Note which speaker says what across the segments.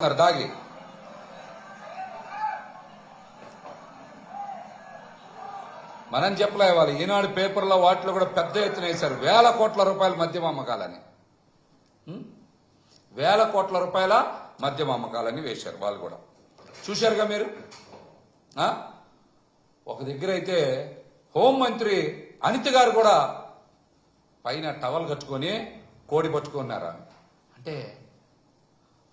Speaker 1: ఉన్నారు మనం చెప్పలే వాళ్ళు ఈనాడు పేపర్లో వాటిలో కూడా పెద్ద ఎత్తున వేశారు. వేల కోట్ల రూపాయల మద్యం అమ్మకాలని. వేల కోట్ల రూపాయల మద్యం అమ్మకాలని వేశారు వాళ్ళు కూడా. చూశారుగా మీరు? ఆ? ఒక దగ్గర అయితే హోంమంత్రి అనిత గారు కూడా పైన టవల్ కట్టుకొని కోడి పట్టుకున్నారా అంటే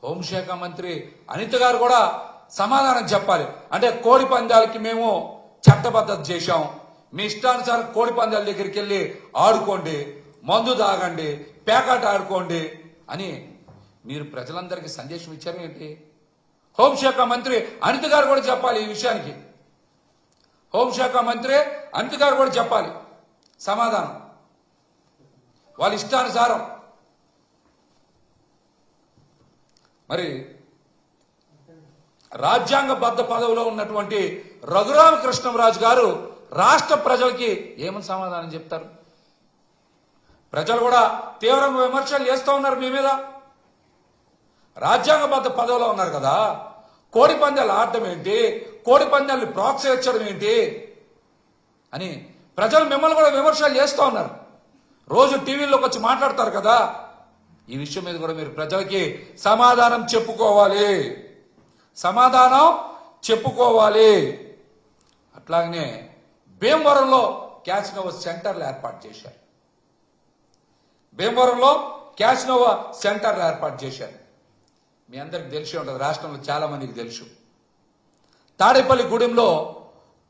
Speaker 1: హోంశాఖ మంత్రి అనిత గారు కూడా సమాధానం చెప్పాలి. అంటే కోడి పందాలకి మేము చట్టబద్ధత చేశాం. మీ ఇష్టానుసారం కోడి పందాల దగ్గరికి వెళ్ళి ఆడుకోండి మందు తాగండి పేకాట ఆడుకోండి అని మీరు ప్రజలందరికీ సందేశం ఇచ్చారు ఏంటి? హోంశాఖ మంత్రి అనిత గారు కూడా చెప్పాలి ఈ విషయానికి. హోంశాఖ మంత్రి అనిత గారు కూడా చెప్పాలి. సమాధానం. వాళ్ళ ఇష్టానుసారం మరి రాజ్యాంగబద్ధ పదవిలో ఉన్నటువంటి రఘురామకృష్ణరాజు గారు రాష్ట్ర ప్రజలకి ఏమని సమాధానం చెప్తారు? ప్రజలు కూడా తీవ్రంగా విమర్శలు చేస్తూ ఉన్నారు మీ మీద. రాజ్యాంగబద్ధ పదవిలో ఉన్నారు కదా. కోడి పందాలు ఆడటం ఏంటి? కోడి పందాలను ప్రోత్సహించడం ఏంటి? అని ప్రజలు మిమ్మల్ని కూడా విమర్శలు చేస్తూ ఉన్నారు. రోజు టీవీలోకి వచ్చి మాట్లాడతారు కదా. ఈ విషయం మీద కూడా మీరు ప్రజలకి సమాధానం చెప్పుకోవాలి. సమాధానం చెప్పుకోవాలి. అట్లాగనే భీమవరంలో క్యాష్నోవా సెంటర్లు ఏర్పాటు చేశారు. భీమవరంలో క్యాష్నోవా సెంటర్లు ఏర్పాటు చేశారు. మీ అందరికి తెలిసి ఉంటుంది రాష్ట్రంలో చాలా మందికి తెలుసు. తాడేపల్లి గూడెంలో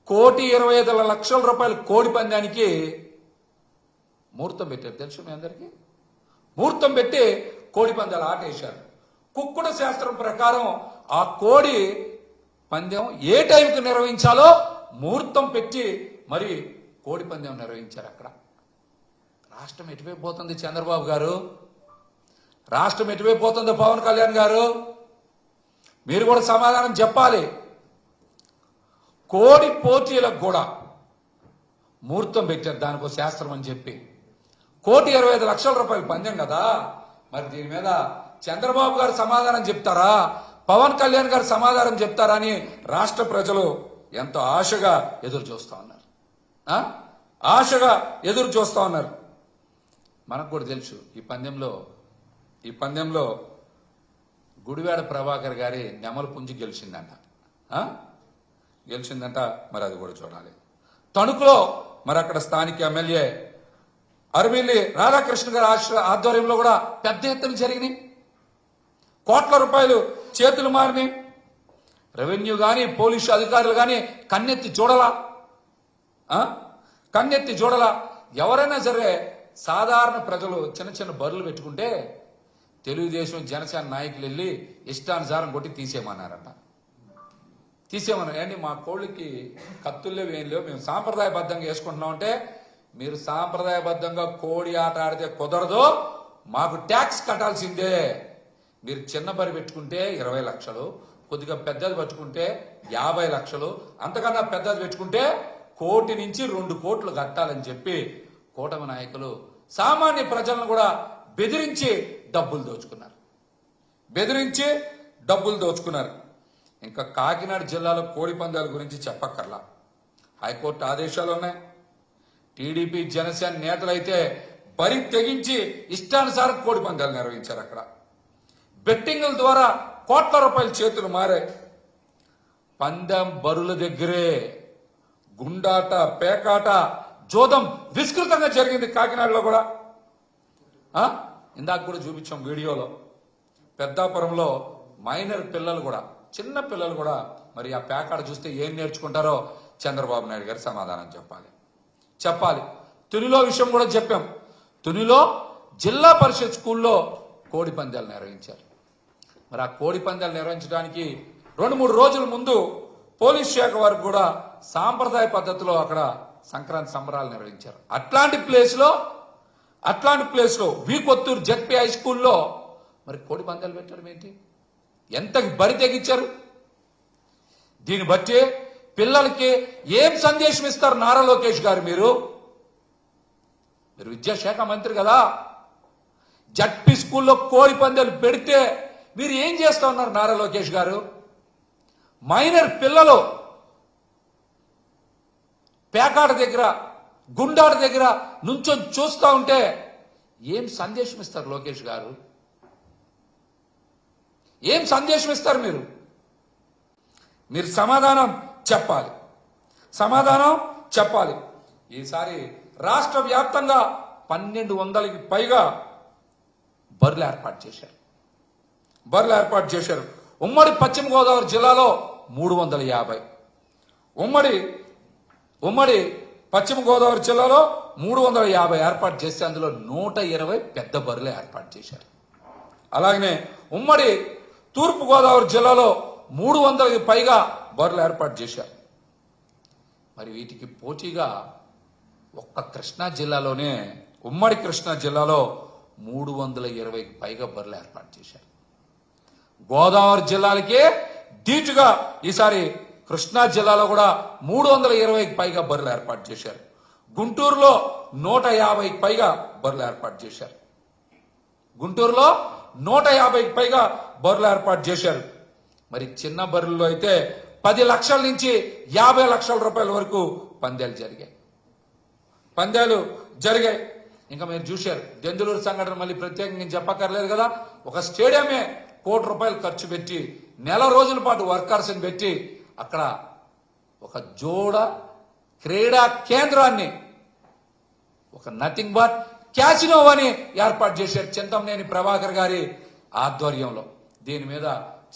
Speaker 1: కోటి ఇరవై ఐదు లక్షల రూపాయల కోడి పందానికి ముహూర్తం పెట్టారు. తెలుసు మీ అందరికీ? ముహూర్తం పెట్టి కోడి పందాలు ఆటేశారు. కుక్కుడ శాస్త్రం ప్రకారం ఆ కోడి పందెం ఏ టైంకి నిర్వహించాలో ముహూర్తం పెట్టి మరి కోడి పందెం నిర్వహించారు అక్కడ. రాష్ట్రం ఎటువైపు పోతుంది చంద్రబాబు గారు? రాష్ట్రం ఎటువైపు పోతుందో పవన్ కళ్యాణ్ గారు? మీరు కూడా సమాధానం చెప్పాలి. కోడి పోటీలకు కూడా ముహూర్తం పెట్టారు దానికో శాస్త్రం అని చెప్పి. కోటి ఇరవై ఐదు లక్షల రూపాయలు పందెం కదా? మరి దీని మీద చంద్రబాబు గారు సమాధానం చెప్తారా? పవన్ కళ్యాణ్ గారు సమాధానం చెప్తారా అని రాష్ట్ర ప్రజలు ఎంతో ఆశగా ఎదురు చూస్తా ఉన్నారు. ఆశగా ఎదురు చూస్తా ఉన్నారు. మనకు కూడా తెలుసు ఈ పందెంలో ఈ పందెంలో గుడివాడ ప్రభాకర్ గారి నెమల పుంజి గెలిచిందంట. గెలిచిందంట మరి అది కూడా చూడాలి. తణుకులో మరి అక్కడ స్థానిక ఎమ్మెల్యే అరవిల్లి రాధాకృష్ణ గారి ఆశ ఆధ్వర్యంలో కూడా పెద్ద ఎత్తున జరిగినాయి. కోట్ల రూపాయలు చేతులు మారినాయి. రెవెన్యూ కానీ పోలీసు అధికారులు కానీ కన్నెత్తి చూడలా. కన్నెత్తి చూడలా. ఎవరైనా సరే సాధారణ ప్రజలు చిన్న చిన్న బరులు పెట్టుకుంటే తెలుగుదేశం జనసేన నాయకులు వెళ్ళి ఇష్టానుసారం కొట్టి తీసేయమన్నారట. తీసేయమన్నారు. ఏంటి మా కోళ్ళకి కత్తుల్లో ఏం లేవు మేము సాంప్రదాయబద్ధంగా వేసుకుంటున్నాం అంటే మీరు సాంప్రదాయబద్ధంగా కోడి ఆట ఆడితే కుదరదు మాకు ట్యాక్స్ కట్టాల్సిందే. మీరు చిన్న పని పెట్టుకుంటే ఇరవై లక్షలు కొద్దిగా పెద్దది పెట్టుకుంటే యాభై లక్షలు అంతకన్నా పెద్దది పెట్టుకుంటే కోటి నుంచి రెండు కోట్లు కట్టాలని చెప్పి కూటమి నాయకులు సామాన్య ప్రజలను కూడా బెదిరించి డబ్బులు దోచుకున్నారు. బెదిరించి డబ్బులు దోచుకున్నారు. ఇంకా కాకినాడ జిల్లాలో కోడి పందాల గురించి చెప్పక్కర్లా. హైకోర్టు ఆదేశాలు ఉన్నాయి టీడీపీ జనసేన నేతలైతే బరి తెగించి ఇష్టానుసారం కోడి పందాలు నిర్వహించారు అక్కడ. బెట్టింగుల ద్వారా కోట్ల రూపాయల చేతులు మారాయి. పందెం బరుల దగ్గరే గుండాట పేకాట జోదం విస్తృతంగా జరిగింది కాకినాడలో కూడా. ఇందాక కూడా చూపించాం వీడియోలో. పెద్దాపురంలో మైనర్ పిల్లలు కూడా చిన్న పిల్లలు కూడా మరి ఆ పేకాడ చూస్తే ఏం నేర్చుకుంటారో చంద్రబాబు నాయుడు గారు సమాధానం చెప్పాలి. చెప్పాలి. తునిలో విషయం కూడా చెప్పాం. తునిలో జిల్లా పరిషత్ స్కూల్లో కోడి పందాలు నిర్వహించారు. మరి ఆ కోడి పందాలు నిర్వహించడానికి రెండు మూడు రోజుల ముందు పోలీస్ శాఖ వారు కూడా సాంప్రదాయ పద్ధతిలో అక్కడ సంక్రాంతి సంబరాలు నిర్వహించారు. అట్లాంటి ప్లేస్లో అట్లాంటి ప్లేస్లో వి కొత్తూరు జెడ్పీ హై స్కూల్లో మరి కోడి పందాలు పెట్టడం ఏంటి? ఎంత బరి తెగించారు? దీన్ని బట్టి పిల్లలకి ఏం సందేశం ఇస్తారు నారా లోకేష్ గారు మీరు? మీరు విద్యాశాఖ మంత్రి కదా. జడ్పీ స్కూల్లో కోడి పందాలు పెడితే మీరు ఏం చేస్తా ఉన్నారు నారా లోకేష్ గారు? మైనర్ పిల్లలు పేకాట దగ్గర గుండాట దగ్గర నుంచొని చూస్తూ ఉంటే ఏం సందేశం ఇస్తారు లోకేష్ గారు? ఏం సందేశం ఇస్తారు మీరు? మీరు సమాధానం చెప్పాలి. సమాధానం చెప్పాలి. ఈసారి రాష్ట్ర వ్యాప్తంగా పన్నెండు వందలకి పైగా బర్లు ఏర్పాటు చేశారు. బర్లు ఏర్పాటు చేశారు. ఉమ్మడి పశ్చిమ గోదావరి జిల్లాలో మూడు వందల యాభై. ఉమ్మడి ఉమ్మడి పశ్చిమ గోదావరి జిల్లాలో మూడు వందల యాభై ఏర్పాటు చేస్తే అందులో నూట ఇరవై పెద్ద బర్రెలు ఏర్పాటు చేశారు. అలాగనే ఉమ్మడి తూర్పు గోదావరి జిల్లాలో మూడు వందలకి పైగా బర్రెలు ఏర్పాటు చేశారు. మరి వీటికి పోటీగా ఒక్క కృష్ణా జిల్లాలోనే ఉమ్మడి కృష్ణా జిల్లాలో మూడు వందల ఇరవైకి పైగా బర్రెలు ఏర్పాటు చేశారు. గోదావరి జిల్లాలకే ధీటుగా ఈసారి కృష్ణా జిల్లాలో కూడా మూడు వందల ఇరవైకి పైగా బర్రెలు ఏర్పాటు చేశారు. గుంటూరులో నూట యాభైకి పైగా బర్రెలు ఏర్పాటు చేశారు. గుంటూరులో నూట యాభైకి పైగా బర్రెలు ఏర్పాటు చేశారు. మరి చిన్న బర్రెల్లో అయితే పది లక్షల నుంచి యాభై లక్షల రూపాయల వరకు పందాలు జరిగాయి. పందాలు జరిగాయి. ఇంకా మీరు చూశారు దెందులూరు సంఘటన మళ్ళీ ప్రత్యేకంగా చెప్పక్కర్లేదు కదా. ఒక స్టేడియమే కోటి రూపాయలు ఖర్చు పెట్టి నెల రోజుల పాటు వర్కర్స్ని పెట్టి అక్కడ ఒక జోడ క్రీడా కేంద్రాన్ని ఒక నథింగ్ బట్ క్యాసినో అని ఏర్పాటు చేశారు చింతమనేని ప్రభాకర్ గారి ఆధ్వర్యంలో. దీని మీద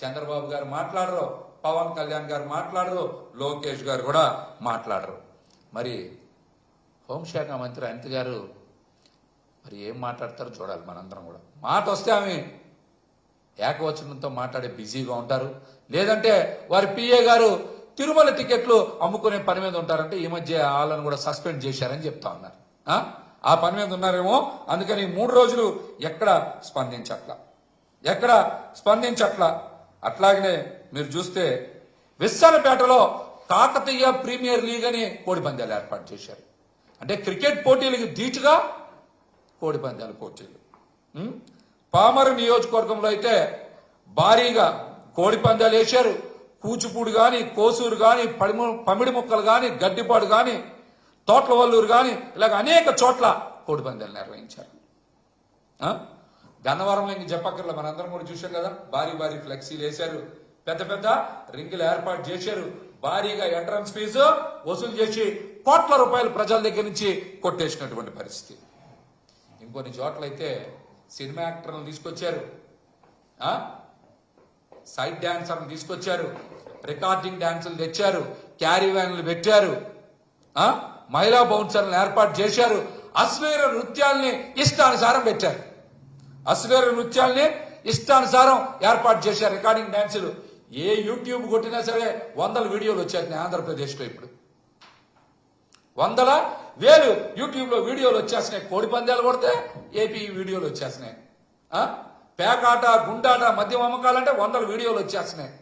Speaker 1: చంద్రబాబు గారు మాట్లాడరు. పవన్ కళ్యాణ్ గారు మాట్లాడరు లోకేష్ గారు కూడా మాట్లాడరు. మరి హోంశాఖ మంత్రి అనిత గారు మరి ఏం మాట్లాడతారో చూడాలి మనందరం కూడా. మాట వస్తే ఆమె ఏకవచనంతో మాట్లాడే బిజీగా ఉంటారు. లేదంటే వారి పిఏ గారు తిరుమల టికెట్లు అమ్ముకునే పని మీద ఉంటారంటే ఈ మధ్య వాళ్ళని కూడా సస్పెండ్ చేశారని చెప్తా ఉన్నారు. ఆ? పని మీద ఉన్నారేమో? అందుకని మూడు రోజులు ఎక్కడ స్పందించట్లా? ఎక్కడ స్పందించట్లా? అట్లాగనే మీరు చూస్తే విస్సాలపేటలో కాకతీయ ప్రీమియర్ లీగ్ అని కోడిపందాలు ఏర్పాటు చేశారు. అంటే క్రికెట్ పోటీలకు ధీటుగా కోడిపందాలు పోటీలు. పామరు నియోజకవర్గంలో అయితే భారీగా కోడిపందాలు వేశారు. కూచిపూడి కానీ కోసూరు కానీ పడిము పమిడి ముక్కలు కానీ గడ్డిపాడు కానీ తోట్లవల్లూరు వల్లూరు ఇలాగ అనేక చోట్ల కోడిపందాలు నిర్వహించారు. గన్నవరంలో ఇంక చెప్పక్కర్లే మనందరం కూడా చూశాం కదా. భారీ భారీ ఫ్లెక్సీలు వేశారు. పెద్ద పెద్ద రింగులు ఏర్పాటు చేశారు. భారీగా ఎంట్రన్స్ ఫీజు వసూలు చేసి కోట్ల రూపాయలు ప్రజల దగ్గర నుంచి కొట్టేసినటువంటి పరిస్థితి. ఇంకొన్ని చోట్లయితే సినిమా యాక్టర్లను తీసుకొచ్చారు. సైడ్ డాన్సర్ని తీసుకొచ్చారు. రికార్డింగ్ డాన్సులు తెచ్చారు. క్యారీ వ్యాన్లు పెట్టారు. మహిళా బౌన్సర్లను ఏర్పాటు చేశారు. అశ్లీల నృత్యాల్ని ఇష్టానుసారం పెట్టారు. అశ్లీల నృత్యాల్ని ఇష్టానుసారం ఏర్పాటు చేశారు. రికార్డింగ్ డాన్సులు. ఏ యూట్యూబ్ కొట్టినా సరే వందల వీడియోలు వచ్చేస్తున్నాయి ఆంధ్రప్రదేశ్లో ఇప్పుడు. వందల వేలు యూట్యూబ్లో వీడియోలు వచ్చేస్తున్నాయి. కోడి పందాలు కొడితే ఏపీ వీడియోలు వచ్చేస్తున్నాయి. పేకాట గుండాట మద్యం అమ్మకాలంటే వందల వీడియోలు వచ్చేస్తున్నాయి.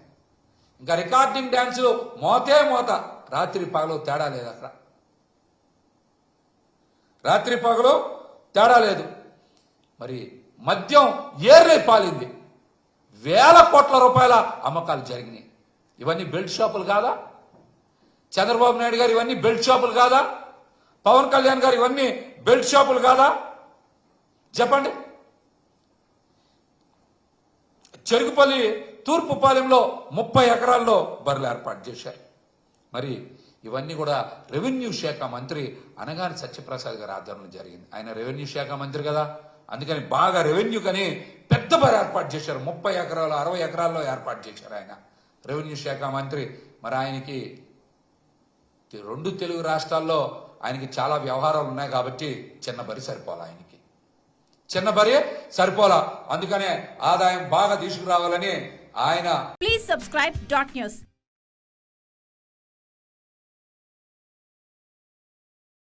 Speaker 1: ఇంకా రికార్డింగ్ డ్యాన్సులు మోతే మోత. రాత్రి పగలు తేడా లేదు అక్కడ. రాత్రి పగలు తేడా లేదు. మరి మద్యం ఏర్లై పాలింది. వేల కోట్ల రూపాయల అమ్మకాలు జరిగినాయి. ఇవన్నీ బెల్ట్ షాపులు కాదా? చంద్రబాబు నాయుడు గారు ఇవన్నీ బెల్ట్ షాపులు కాదా? పవన్ కళ్యాణ్ గారు ఇవన్నీ బెల్ట్ షాపులు కాదా? చెప్పండి. చెరుకుపల్లి తూర్పుపాలెంలో ముప్పై ఎకరాల్లో బర్రెలు ఏర్పాటు చేశారు. మరి ఇవన్నీ కూడా రెవెన్యూ శాఖ మంత్రి అనగాని సత్యప్రసాద్ గారి ఆధ్వర్యంలో జరిగింది. ఆయన రెవెన్యూ శాఖ మంత్రి కదా. అందుకని బాగా రెవెన్యూ కని పెద్ద బర్ ఏర్పాటు చేశారు. ముప్పై ఎకరాలు అరవై ఎకరాల్లో ఏర్పాటు చేశారు ఆయన. రెవెన్యూ శాఖ మంత్రి. మరి ఆయనకి రెండు తెలుగు రాష్ట్రాల్లో ఆయనకి చాలా వ్యవహారాలు ఉన్నాయి కాబట్టి చిన్న బరి సరిపోలా ఆయనకి. చిన్న బరి సరిపోలా. అందుకనే ఆదాయం బాగా తీసుకురావాలని ఆయన
Speaker 2: ప్లీజ్ సబ్స్క్రైబ్ డాట్ న్యూస్